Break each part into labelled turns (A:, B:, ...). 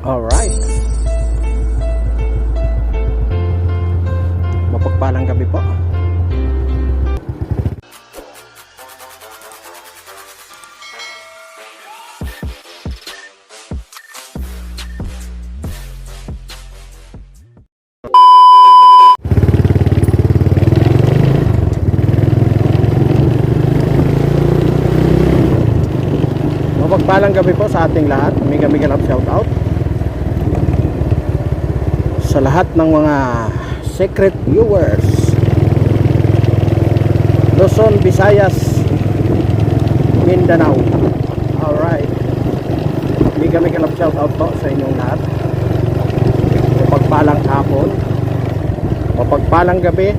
A: Alright. Mapagpalang gabi po. Mapagpalang gabi po sa ating lahat. Mega mega love shout out. Sa lahat ng mga secret viewers. Luzon, Visayas, Mindanao. Alright. Mega mega love shout out po sa inyong lahat. Mapagpalang hapon. Mapagpalang gabi.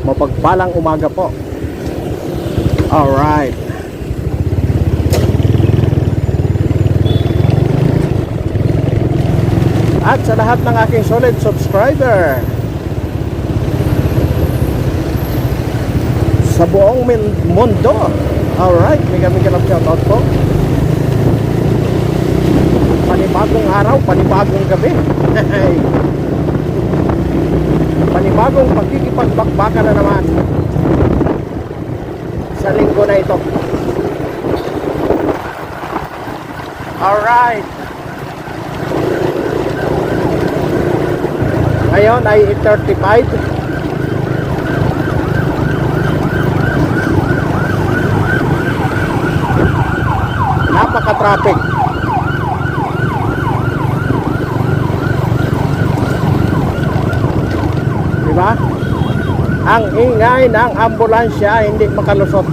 A: Mapagpalang umaga po. Alright. At sa lahat ng aking solid subscriber Sa buong mundo. Alright, mega mega love shoutout po Panibagong araw, panibagong gabi. Panibagong pagkikipagbakbakan na naman. Sa linggo na ito. Alright Ngayon ay 8.35 Napaka-traffic. Diba? Ang ingay ng ambulansya hindi makalusot.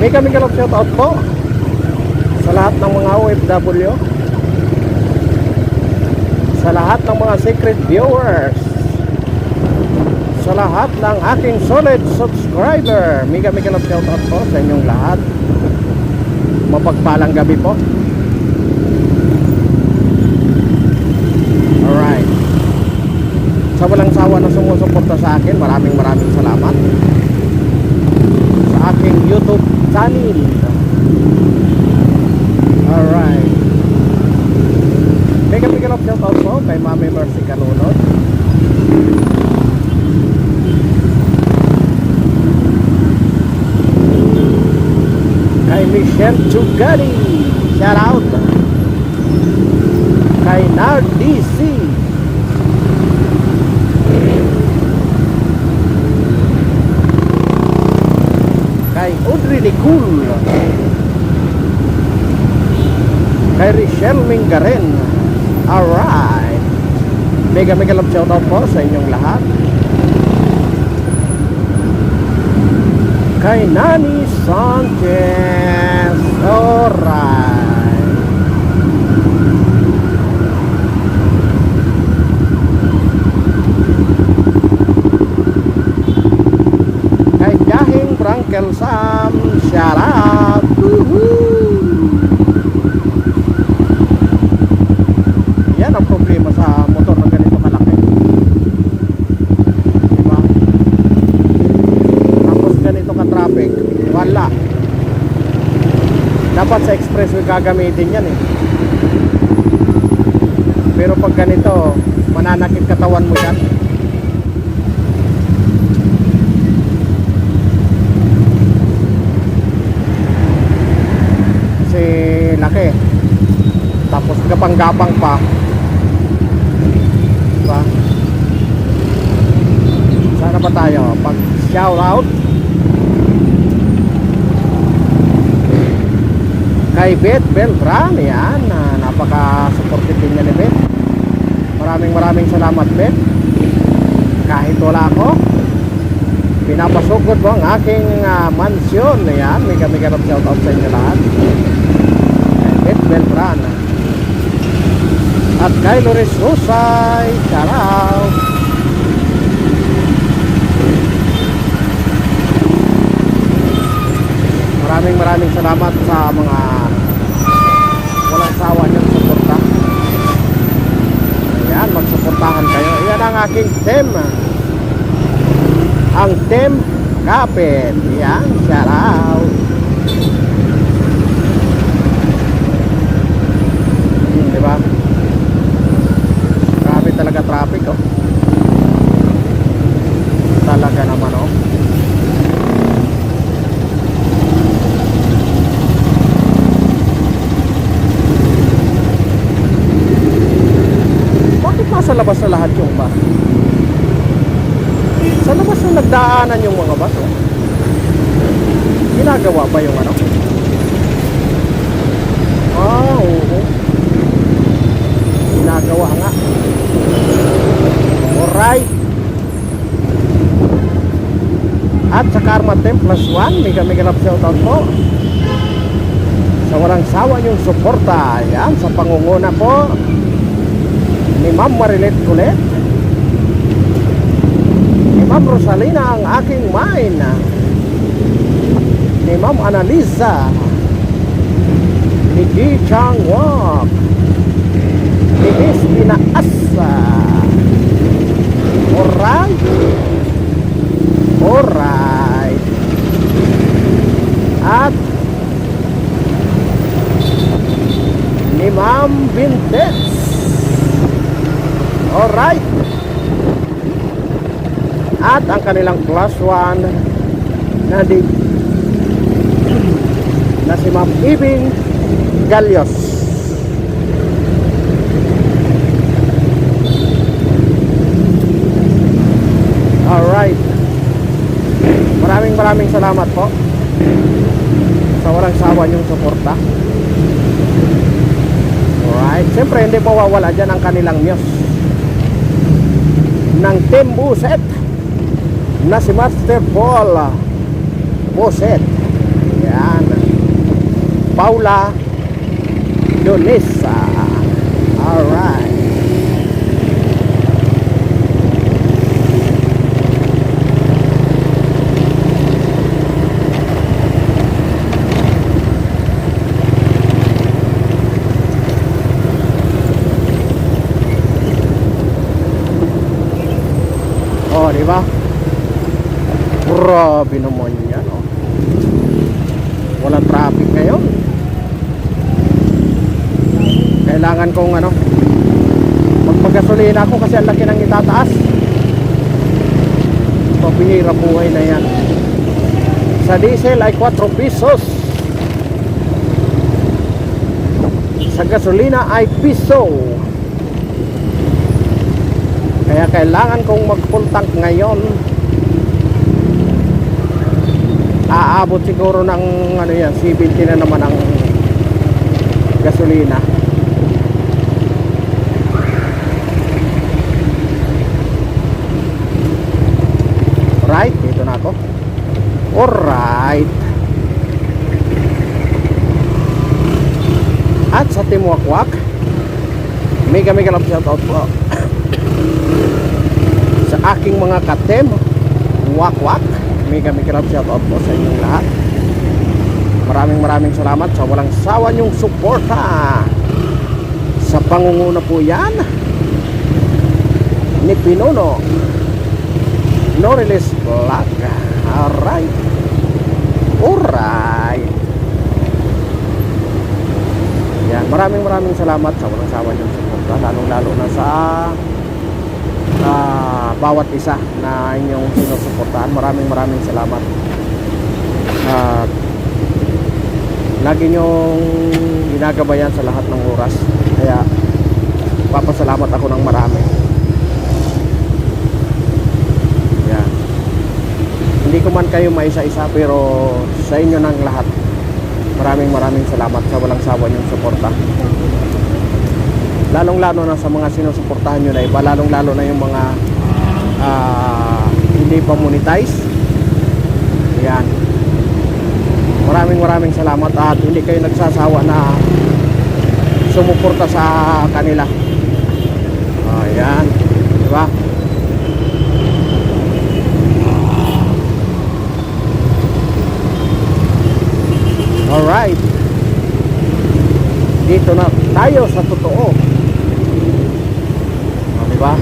A: May kami kalap shout out po sa lahat ng mga OFW sa lahat ng mga secret viewers. Sa lahat ng aking solid subscriber. Mega mega love shout out po sa inyong lahat. Mapagpalang gabi po. Alright. Sa walang sawa na sumusuporta sa akin maraming maraming salamat. Sa aking youtube channel alright Mega mega love shout out po kay Mami Mercy Canunod. Kay Michelle Chugari. Shout out. Kay Nard DC. Kay Audrey Nicole. Kay Richelle Mingaren. Alright. Mega mega love shoutout po sa inyong lahat. Kay Nani Sanchez. Alright. Kay Jahing Frankel Sam. Shout out. Woohoo! Yan ang problema sa motor na ganito kalaki. Diba? Tapos ganito ka-traffic. Wala. Dapat sa expressway gagamitin yan eh. Pero pag ganito, mananakit katawan mo yan. Kasi laki. Tapos gapang-gapang pa. Diba? Sana ba tayo? Pag shout out kay Beth Beltran yan na napaka-supportive din niya ni Beth. Maraming maraming salamat Beth. Kahit wala ako pinapasugod mo ang aking ah, mansyon. Yan mega mega love shout out sa inyo lahat. Kay Beth Beltran. At kay Loris Husay shout out maraming maraming salamat sa mga asawa niyang suporta. Yan magsuportahan kayo. Yan ang aking tema ang tem kapit. Yan shout out. Hmm, diba grabe talaga traffic oh. Nagdaanan yung mga oh. Ginagawa ba yung ano? Ah, oo. Ginagawa nga. Alright. At sa Karma Temp plus 1, mega mega love shoutout po. Sa walang sawa yung suporta. Yan, sa pangunguna po ni Ma'am Marilet Kulet. Ma'am Rosalina ang aking main. Ni Ma'am Annalisa. Ni Ji Chang Wok. Ni Miss Pinaasa. Alright. Alright. At ni Ma'am Vintes. Alright. At ang kanilang plus one na di na si Ma'am Ibing Galios. Alright. Maraming maraming salamat po sa walang sawa niyong suporta. Alright. Siyempre, hindi po wawala dyan ang kanilang news ng Team Buset na si Master Paul Buset. Yan. Paula Donesa. Alright. Oh, di ba? Grabe naman yan, oh. Walang traffic ngayon. Kailangan kong ano, magpagasolina ako kasi ang laki ng itataas. Pabihira buhay na yan. Sa diesel ay 4 pesos. Sa gasolina ay piso. Kaya kailangan kong mag full tank ngayon. Aabot siguro ng ano yan, 70 na naman ang gasolina. Right, dito na ako. Alright. At sa Team Wakwak, mega mega love shoutout po sa aking mga katem wakwak mega mega love shoutout po sa inyong lahat. Maraming maraming salamat sa walang sawa nyong suporta. Sa pangunguna po yan ni Pinono Norilis Vlog alright alright yan maraming maraming salamat sa walang sawa nyong suporta lalong lalo na sa ah, bawat isa na inyong sinusuportahan. Maraming maraming salamat. At lagi nyong ginagabayan sa lahat ng oras. Kaya papasalamat ako ng marami. Yan. Hindi ko man kayo maisa-isa pero sa inyo ng lahat. Maraming maraming salamat sa walang sawa niyong suporta lalong lalo na sa mga sinusuportahan nyo na iba lalong lalo na yung mga hindi pa monetize. Yan maraming maraming salamat at hindi kayo nagsasawa na sumuporta sa kanila. Ayan di ba? Alright. Dito na tayo sa totoo o, di ba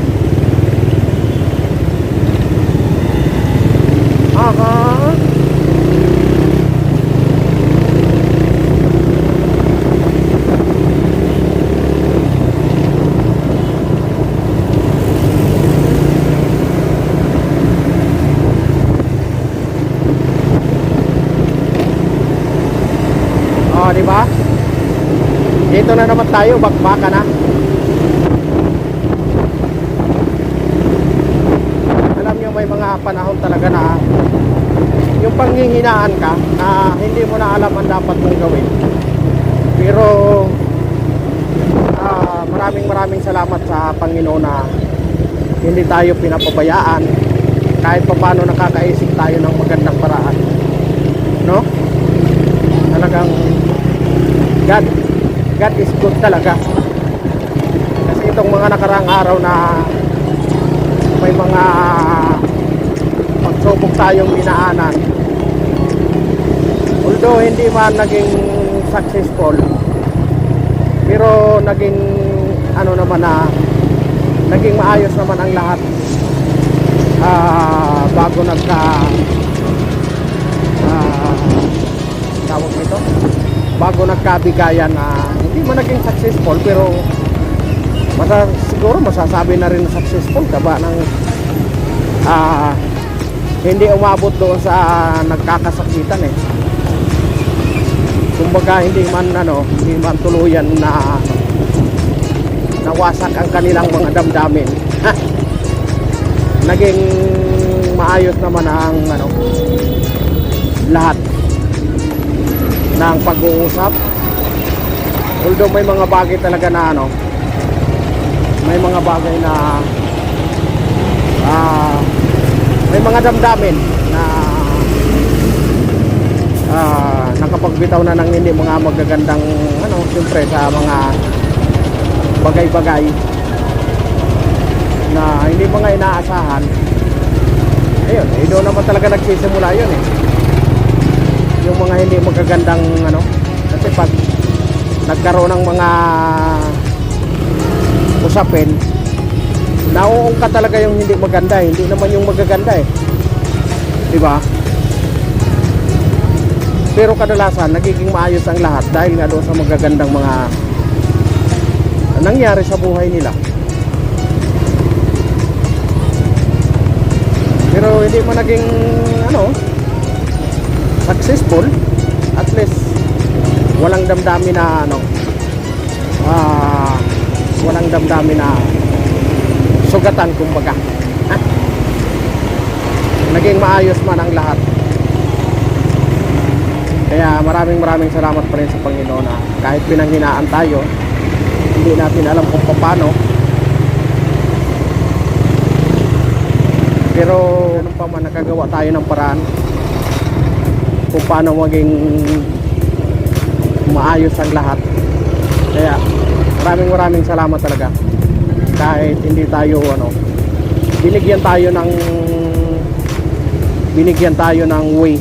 A: aha Dito na naman tayo, bakbaka na. Alam niyo may mga panahon talaga na yung panghihinaan ka na hindi mo na alam ang dapat mong gawin. Pero ah, maraming maraming salamat sa Panginoon na hindi tayo pinapabayaan kahit pa paano nakakaisip tayo ng magandang paraan. No? Talagang God, God is good talaga. Kasi itong mga nakaraang araw na may mga pagsubok tayong dinaanan. Although hindi man naging successful, pero naging ano naman na naging maayos naman ang lahat Ah, bago nagka ah, tawag nito bago nagkabigayan na hindi man naging successful pero masa, siguro masasabi na rin successful ka ba ng ah, hindi umabot doon sa nagkakasakitan eh. Kumbaga hindi man ano hindi man tuluyan na nawasak ang kanilang mga damdamin. Naging maayos naman ang ano lahat ng pag-uusap. Although may mga bagay talaga na ano may mga bagay na ah, may mga damdamin na ah, nakapagbitaw na ng hindi mga magagandang ano siyempre sa mga bagay-bagay na hindi mga inaasahan. Ayun eh doon naman talaga nagsisimula yun eh yung mga hindi magagandang ano kasi pag nagkaroon ng mga usapin nauungka talaga yung hindi maganda eh. hindi naman yung magaganda eh. Di ba pero kadalasan nagiging maayos ang lahat dahil nga doon sa magagandang mga nangyari sa buhay nila. Pero hindi mo naging ano successful at least walang damdamin na ano ah walang damdamin na sugatan kumbaga. Ha? naging maayos man ang lahat. Kaya maraming maraming salamat pa rin sa Panginoon na kahit pinanghinaan tayo hindi natin alam kung paano. Pero ano pa man nakagawa tayo ng paraan kung paano maging maayos ang lahat. Kaya maraming maraming salamat talaga. Kahit hindi tayo ano binigyan tayo ng binigyan tayo ng way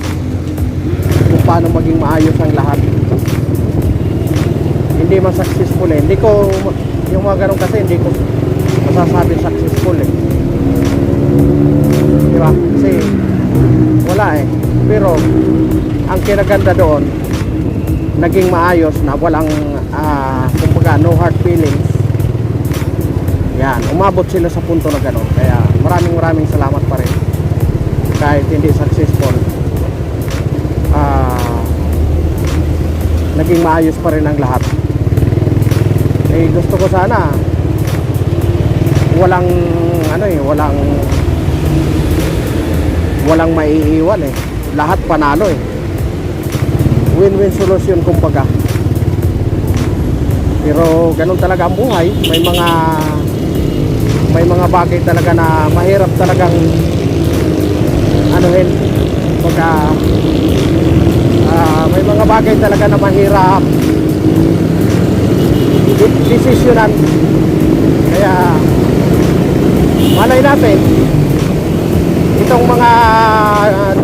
A: kung paano maging maayos ang lahat. Hindi man successful eh. Hindi ko yung mga ganun kasi hindi ko masasabi successful eh pero ang kinaganda doon naging maayos na walang ah, kumbaga no hard feelings. Yan umabot sila sa punto na gano'n. Kaya maraming maraming salamat pa rin. Kahit hindi successful ah, naging maayos pa rin ang lahat. Eh gusto ko sana walang ano eh walang walang maiiwan eh lahat panalo eh. Win-win solution kumbaga. Pero ganun talaga ang buhay. May mga may mga bagay talaga na mahirap talagang anuhin. Pagka ah, may mga bagay talaga na mahirap. De- desisyonan. Kaya malay natin. Itong mga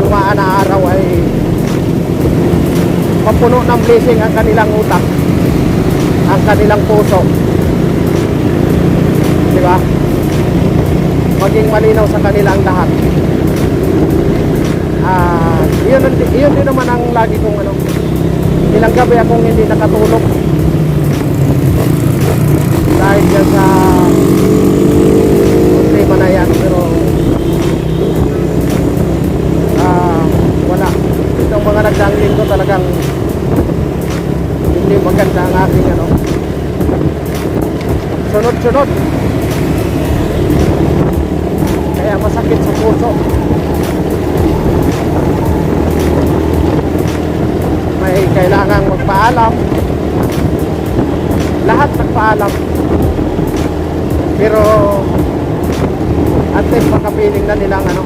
A: dumaan na araw ay mapuno ng blessing ang kanilang utak ang kanilang puso. Di ba? Maging malinaw sa kanilang lahat. Ah yun, ang- yun din naman ang lagi kong ano ilang gabi akong hindi nakatulog. Dahil dyan sa problema na yan pero mga nagdaang linggo talagang hindi maganda ang aking ano sunod-sunod. Kaya masakit sa puso. May kailangang magpaalam. Lahat nagpaalam. Pero at least makapiling na nilang ano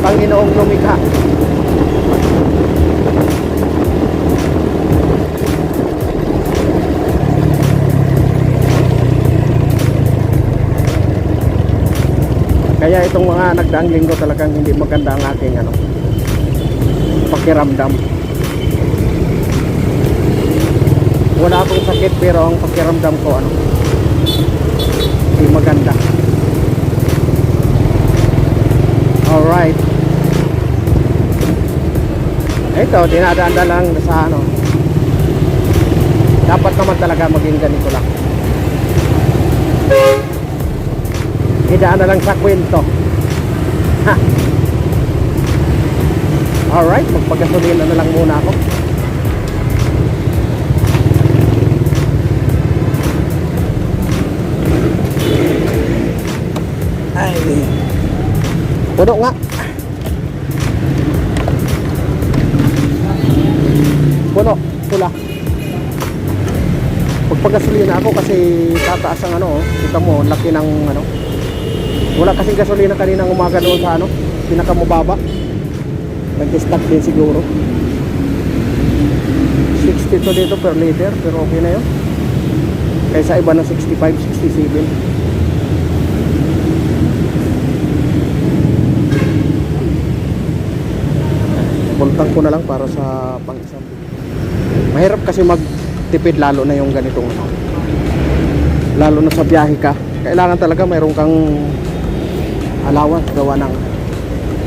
A: Panginoong lumikha. Kaya itong mga nagdaang linggo talagang hindi maganda ang aking ano, pakiramdam. Wala akong sakit pero ang pakiramdam ko ano, hindi maganda. Alright. Ito, dinadaan na lang sa ano. Dapat naman talaga maging ganito lang. Idaan na lang sa kwento. Ha. Alright, magpagasolina na lang muna ako. Ay. Puno nga. Puno, pula. Magpagasolina ako kasi tataas ang ano, oh. kita mo, laki ng ano. Wala kasing gasolina kaninang umaga doon sa ano, pinakamababa. Nag-stack din siguro. 62 dito per liter, pero okay na yun. Kaysa iba ng 65, 67. Bultang ko na lang para sa pang isang Mahirap kasi magtipid lalo na yung ganitong ano. Lalo na sa biyahe ka. Kailangan talaga mayroon kang allowance gawa ng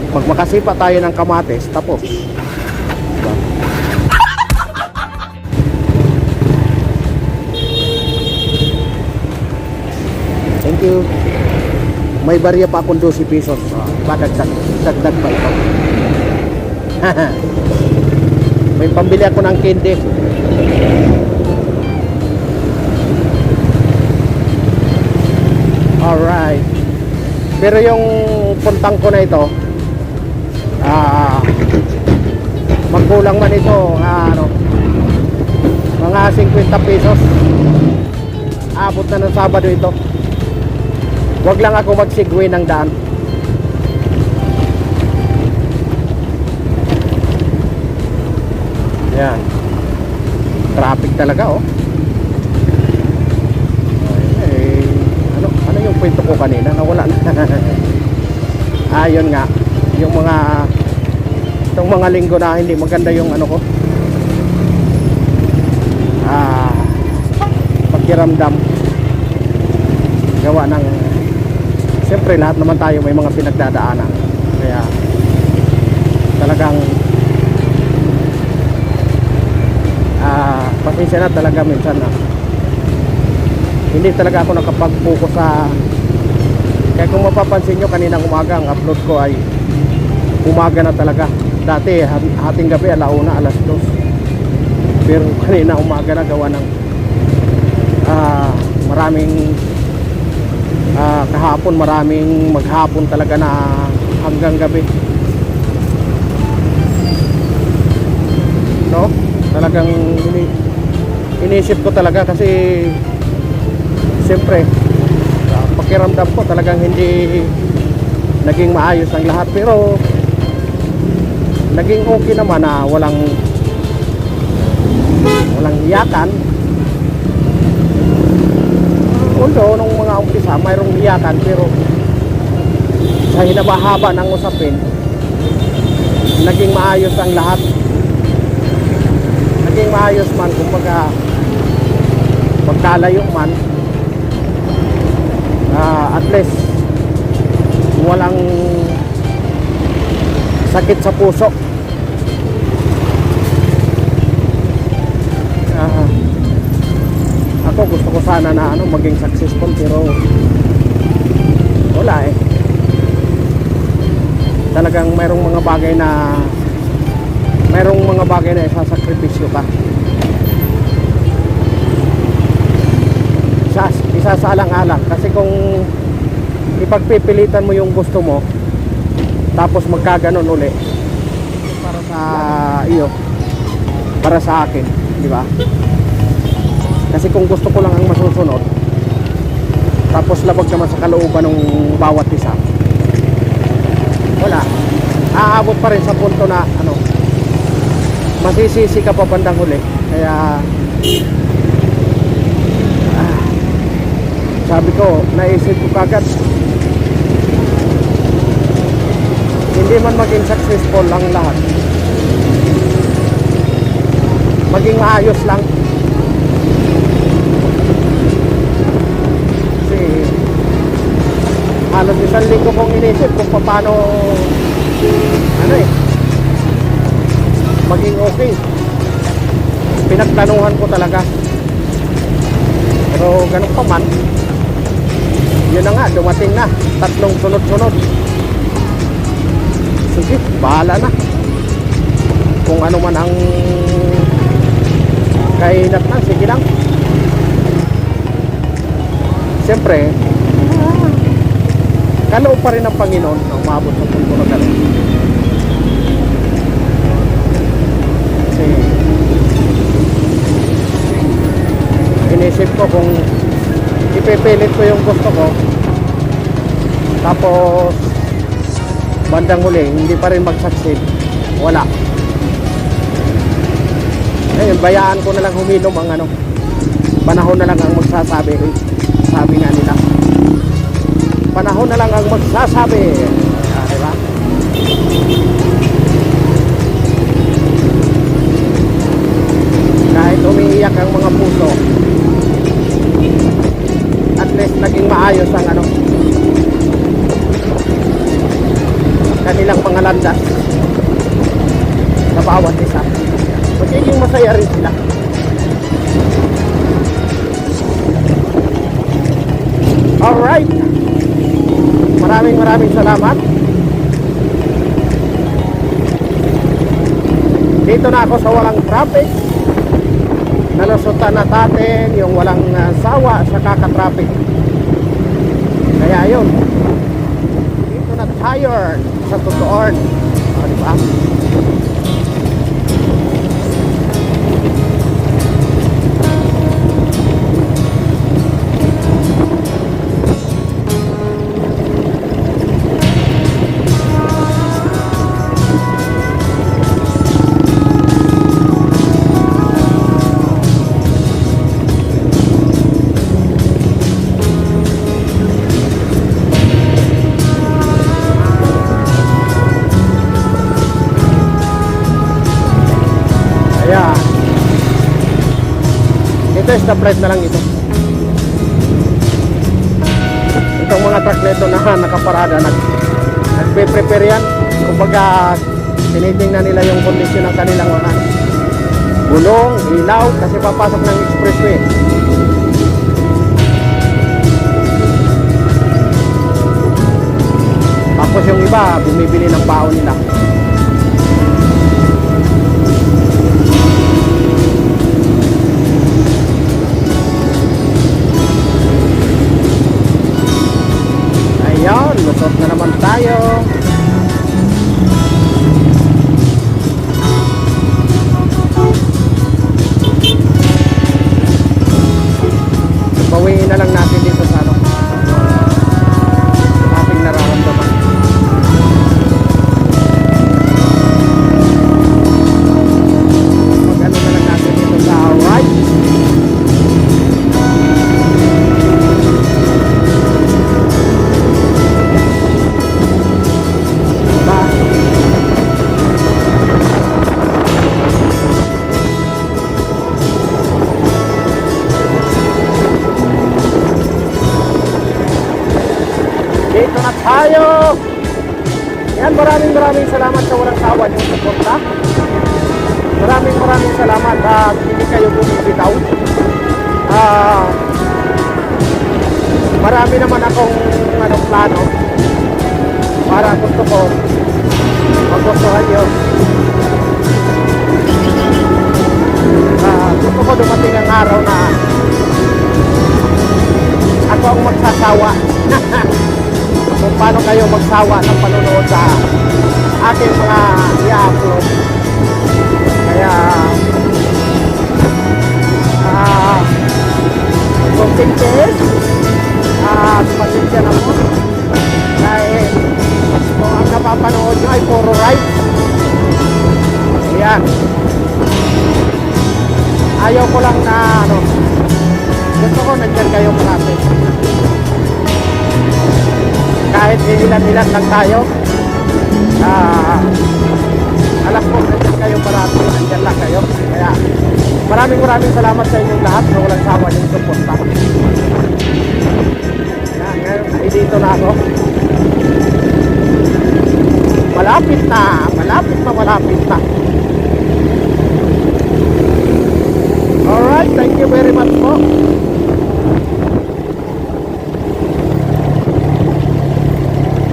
A: pag makasipa tayo ng kamates tapos. Diba? thank you. May barya pa akong 12 pesos. Padagdag dagdag pa ito. May pambili ako ng candy. Alright pero yung puntang ko na ito ah magkulang man ito ah, ano mga 50 pesos. Abot na ng Sabado ito. Wag lang ako magsigway ng daan. Yan. Traffic talaga oh eh, ano, ano yung kwento ko kanina nawala na. Ayun nga. Yung mga itong mga linggo na hindi maganda yung ano ko. Ah pakiramdam. Gawa ng siyempre lahat naman tayo may mga pinagdadaanan. Kaya talagang ah pasensya na talaga minsan na hindi talaga ako nakapag-focus sa kaya kung mapapansin nyo kaninang umaga ang upload ko ay umaga na talaga. Dati hat- hating gabi alauna alas dos. Pero kanina umaga na gawa ng ah, maraming ah, kahapon maraming maghapon talaga na hanggang gabi. No? Talagang ini inisip ko talaga kasi siyempre ah, pakiramdam ko talagang hindi naging maayos ang lahat. Pero naging okay naman na walang walang iyakan. Although nung mga umpisa mayroong iyakan pero sa hinabahaba ng usapin naging maayos ang lahat. Naging maayos man kumbaga magkalayo man least walang sakit sa puso. Ah, ako gusto ko sana na ano maging successful pero wala eh. Talagang mayroong mga bagay na mayroong mga bagay na isasakripisyo ka. Nagsasaalang-alang. Kasi kung ipagpipilitan mo yung gusto mo, tapos magkaganon uli, para sa iyo, para sa akin, di ba? Kasi kung gusto ko lang ang masusunod, tapos labag naman sa kalooban ng bawat isa, wala. Aabot pa rin sa punto na, ano, masisisi ka pa bandang huli. Kaya, ah, sabi ko, naisip ko kagad, hindi man maging successful ang lahat. Maging maayos lang. Kasi, halos isang linggo kong inisip kung paano, ano eh, maging okay. Pinagtanuhan ko talaga. Pero ganun pa man, yun na nga, dumating na. Tatlong sunod-sunod. Sige, bahala na. Kung ano man ang kainat na, sige lang. Siyempre, kaloob pa rin ng Panginoon na umabot sa punto na ganun. Kasi, inisip ko kung ipipilit ko yung gusto ko, tapos, bandang huli, hindi pa rin mag-succeed, wala. Ayun, bayaan ko na lang humilom ang ano, panahon na lang ang magsasabi, eh, sabi nga nila. Panahon na lang ang magsasabi. Ah, diba? Kahit umiiyak ang mga puso, at least naging maayos ang ano, kanilang mga landas sa bawat isa. Magiging masaya rin sila. Alright. Maraming maraming salamat. Dito na ako sa walang traffic. Nalusutan na natin yung walang uh, sawa sa kaka-traffic. Kaya yun. Dito na tired sa tutuon. O, di The price na lang ito. Itong mga truck na ito na nakaparada, nag, nagpe-prepare yan. Kumbaga, tinitingnan nila yung kondisyon ng kanilang mga gulong, ilaw, kasi papasok ng expressway. Tapos yung iba, bumibili ng baon nila.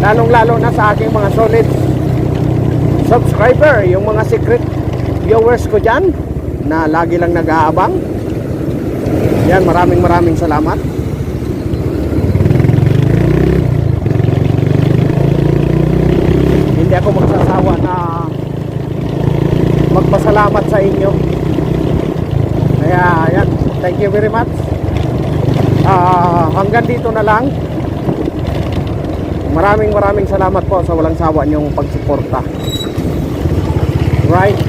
A: Lalong-lalo na sa aking mga solid subscriber, yung mga secret viewers ko dyan na lagi lang nag-aabang. Yan, maraming maraming salamat. Hindi ako magsasawa na magpasalamat sa inyo. Kaya, yan. Thank you very much. Ah, hanggang dito na lang. Maraming maraming salamat po sa walang sawa niyong pagsuporta. Right?